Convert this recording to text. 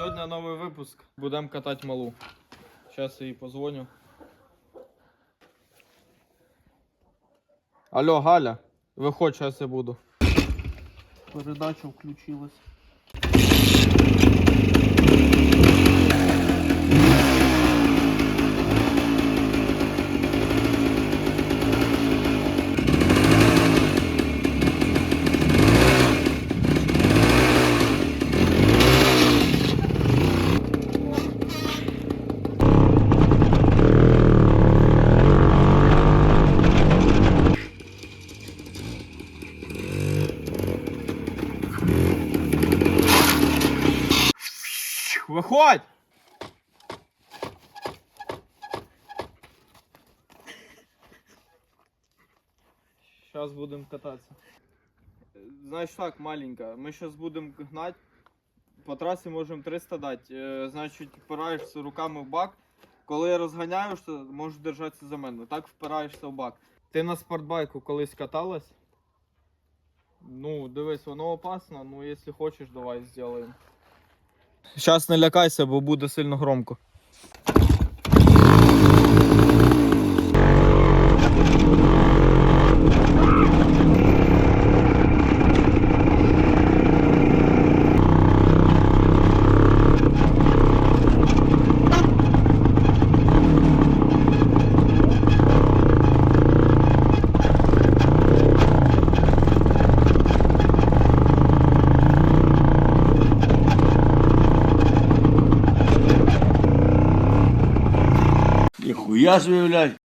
Сьогодні новий випуск. Будемо катати малу. Зараз їй позвоню. Алло, Галя, виходь, зараз я буду. Передача включилась. Виходь! Сейчас будем кататься. Значит так, маленько. Мы сейчас будем гнать. По трасі можемо 300 дати. Е, Значить, впираєшся руками в бак. Коли я розганяю, що можеш держатися за мене. Так впираєшся в бак. Ти на спортбайку колись каталась? Ну, дивись, воно опасно, ну якщо хочеш, давай зробимо. Зараз не лякайся, бо буде сильно громко. Собі, блядь.